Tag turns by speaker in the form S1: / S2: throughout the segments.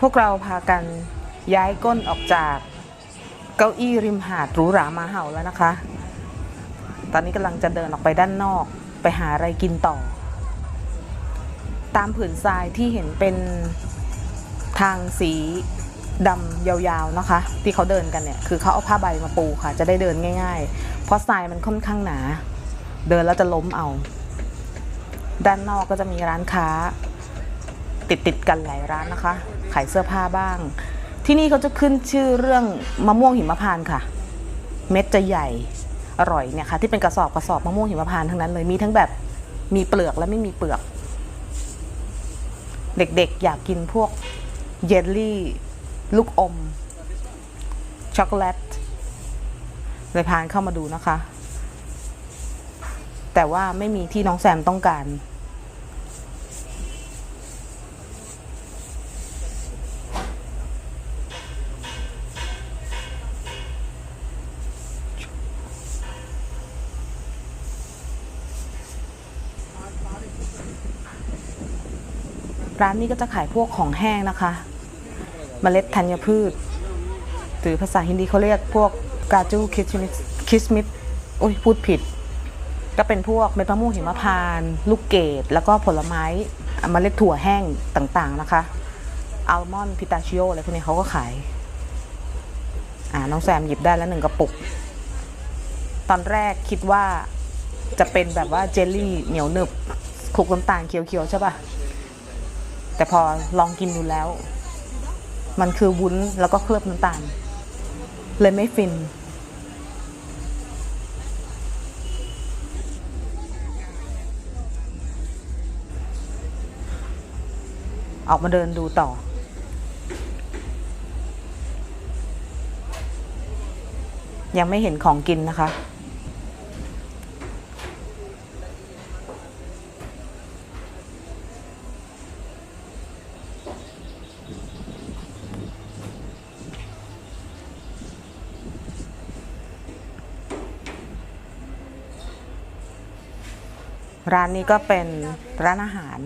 S1: พวกเราพากันย้ายก้นออกจากเก้าอี้ริมหาดหรูหรามาเห่าแล้วนะคะ ตอนนี้กำลังจะเดินออกไปด้านนอกไปหาอะไรกินต่อ ตามผืนทรายที่เห็นเป็นทางสีดำยาวๆนะคะ ที่เขาเดินกันเนี่ย คือเขาเอาผ้าใบมาปูค่ะ จะได้เดินง่าย ๆ เพราะทรายมันค่อนข้างหนา เดินแล้วจะล้มเอา ด้านนอกก็จะมีร้านค้า ติดติดๆกันหลายร้านนะคะ ขายเสื้อผ้าบ้าง ที่นี่เขาจะขึ้นชื่อเรื่องมะม่วงหิมพานต์ค่ะ เม็ดจะใหญ่อร่อยเนี่ยค่ะที่เป็นกระสอบกระสอบมะม่วงหิมพานต์ทั้งนั้นเลยมีทั้งแบบมีเปลือกและไม่มีเปลือก เด็กๆ อยากกินพวกเยลลี่ ลูกอม ช็อกโกแลตเลยพานเข้ามาดูนะคะ แต่ว่าไม่มีที่น้องแซมต้องการ ร้านนี้ก็จะขายพวกของแห้งนะคะเมล็ดธัญพืช หรือภาษาฮินดีเขาเรียกพวกกาจูคิสมิสคิสมิสโอ้ยพูดผิด ก็เป็นพวกเม็ดมะม่วงหิมพานต์ลูกเกดแล้วก็ผลไม้เมล็ดถั่วแห้งต่างๆนะคะอัลมอนด์พิตาชิโออะไรพวกนี้เขาก็ขาย อ่าน้องแซมหยิบได้แล้วหนึ่งกระปุก ตอนแรกคิดว่าจะเป็นแบบว่าเจลลี่เหนียวหนึบคลุกน้ำตาลเคี้ยวๆใช่ปะ แต่พอลองกินดูแล้ว มันคือวุ้นแล้วก็เคลือบน้ำตาล เลยไม่ฟิน ออกมาเดินดูต่อยังไม่เห็นของกินนะคะ ร้านนี้ก็เป็นร้านอาหาร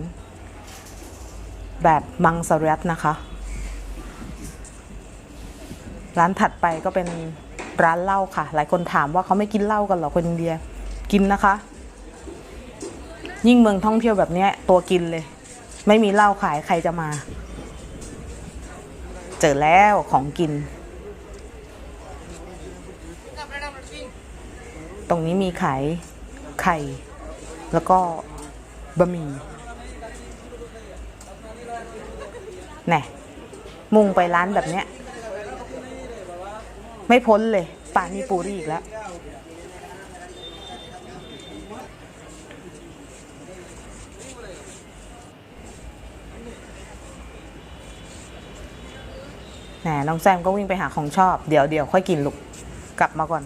S1: แบบมังสวิรัตนะคะ ร้านถัดไปก็เป็นร้านเหล้าค่ะ หลายคนถามว่าเขาไม่กินเหล้ากันหรอคนอินเดียกินนะคะ ยิ่งเมืองท่องเที่ยวแบบนี้ตัวกินเลย ไม่มีเหล้าขายใครจะมา เจอแล้วของกิน ตรงนี้มีขายไข่ แล้วก็บะหมี่แน่มุ่งไปร้านแบบเนี้ย ไม่พ้นเลยปานีปูรีอีกแล้ว แหมน้องแซมก็วิ่งไปหาของชอบ เดี๋ยวเดี๋ยวค่อยกินลูก กลับมาก่อน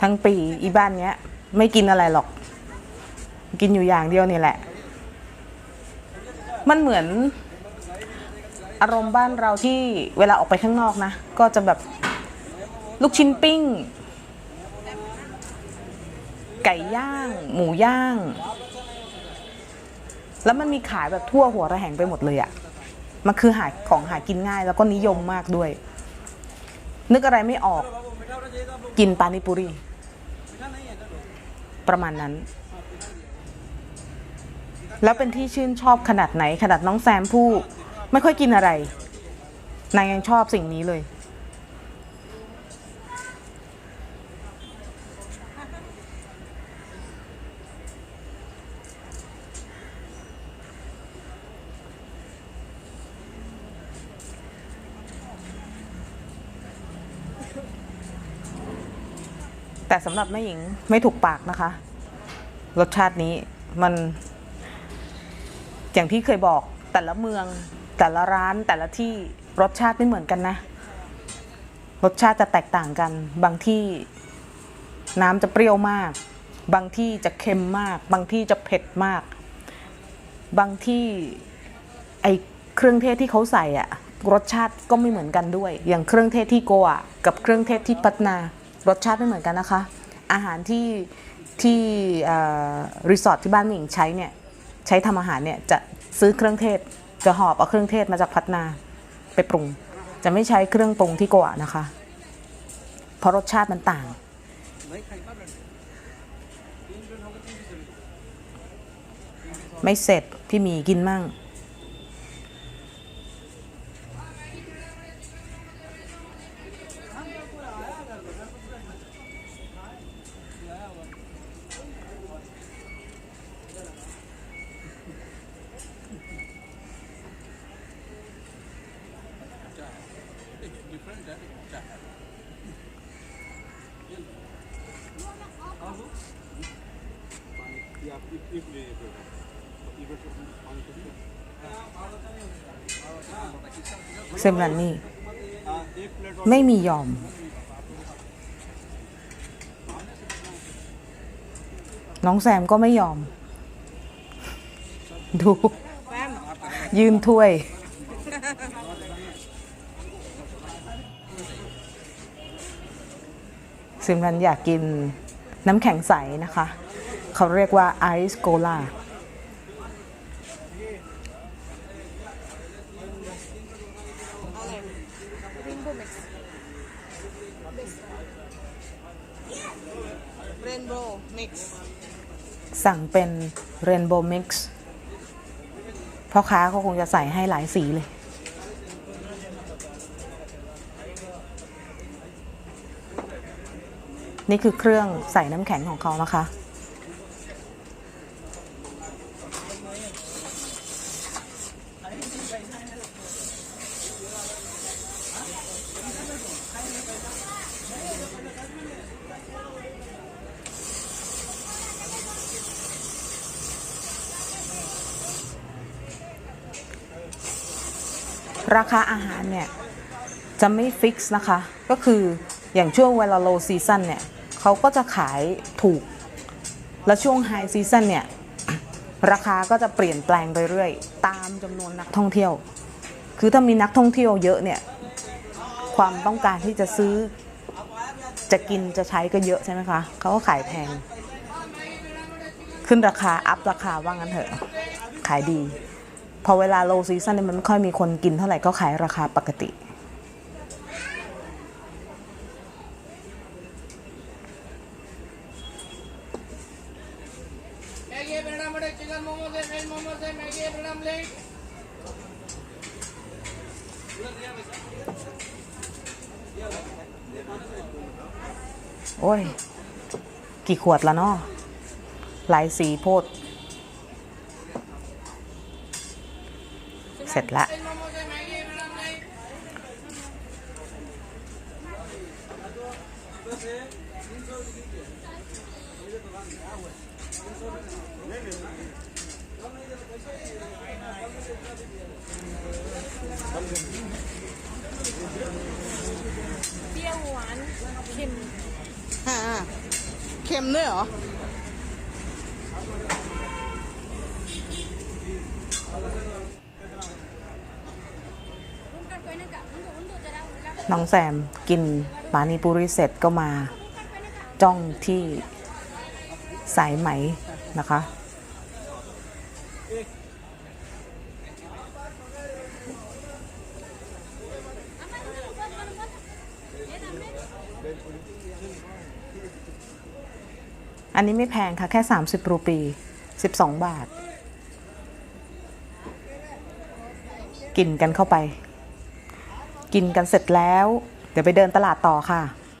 S1: ทั้งปีอีบ้านเนี้ย ไม่กินอะไรหรอก กินอยู่อย่างเดียวนี่แหละ มันเหมือน อารมณ์บ้านเราที่เวลาออกไปข้างนอกนะ ก็จะแบบลูกชิ้นปิ้ง ไก่ย่าง หมูย่าง แล้วมันมีขายแบบทั่วหัวระแหงไปหมดเลยอะ่ะมันคือหาของหากินง่ายแล้วก็นิยมมากด้วย นึกอะไรไม่ออกกินปานิปุรี ประมาณนั้น แล้วเป็นที่ชื่นชอบขนาดไหนขนาดน้องแซมผู้ไม่ค่อยกินอะไร นางยังชอบสิ่งนี้เลย แต่สำหรับแม่หญิงไม่ถูกปากนะคะ รสชาตินี้มัน อย่างที่เคยบอกแต่ละเมือง แต่ละร้านแต่ละที่รสชาติไม่เหมือนกันนะ รสชาติจะแตกต่างกัน บางที่น้ำจะเปรี้ยวมาก บางที่จะเค็มมาก บางที่จะเผ็ดมาก บางที่ไอเครื่องเทศที่เขาใส่อะรสชาติก็ไม่เหมือนกันด้วย อย่างเครื่องเทศที่โกะกับเครื่องเทศที่พัตนารสชาติไม่เหมือนกันนะคะ อาหารที่ ที่รีสอร์ทที่บ้านหมิงใช้เนี่ยใช้ทำอาหารเนี่ยจะซื้อเครื่องเทศจะหอบเอาเครื่องเทศมาจากพัฒนาไปปรุง จะไม่ใช้เครื่องปรุงที่โกะนะคะ เพราะรสชาติมันต่าง ไม่เสร็จพี่มีกินมั่ง เซมรันนี่ ไม่มียอม น้องแซมก็ไม่ยอม ดู ยืนถ้วยซิมรันอยากกินน้ำแข็งใสนะคะ เขาเรียกว่าไอซ์โกลา
S2: เรนโบว์มิกซ์
S1: สั่งเป็นเรนโบว์มิกซ์พ่อค้าเขาคงจะใส่ให้หลายสีเลย นี่คือเครื่องใส่น้ำแข็งของเขานะคะ ราคาอาหารเนี่ยจะไม่ฟิกซ์นะคะ ก็คืออย่างช่วงเวลาโลซีซันเนี่ยเขาก็จะขายถูก แล้วช่วงไฮซีซันเนี่ยราคาก็จะเปลี่ยนแปลงไปเรื่อยตามจำนวนนักท่องเที่ยว คือถ้ามีนักท่องเที่ยวเยอะเนี่ยความต้องการที่จะซื้อจะกินจะใช้ก็เยอะใช่ไหมคะเขาก็ขายแพง ขึ้นราคาอัพราคาว่างั้นเถอะ ขายดี พอเวลา low season เนี่ยมันไม่ค่อยมีคนกินเท่าไหร่ก็ขายราคาปกติ โอ้ย กี่ขวดละเนาะหลายสีโพด เสร็จละ
S2: เปรี้ยวหวานเค็มอ่าเค็มด้วยเหรอ
S1: น้องแซมกินปานิปุริเสร็จก็มา จ้องที่สายไหมนะคะ อันนี้ไม่แพงค่ะ แค่ 30 รูปี 12 บาท กินกันเข้าไป กินกันเสร็จแล้ว เดี๋ยวไปเดินตลาดต่อค่ะ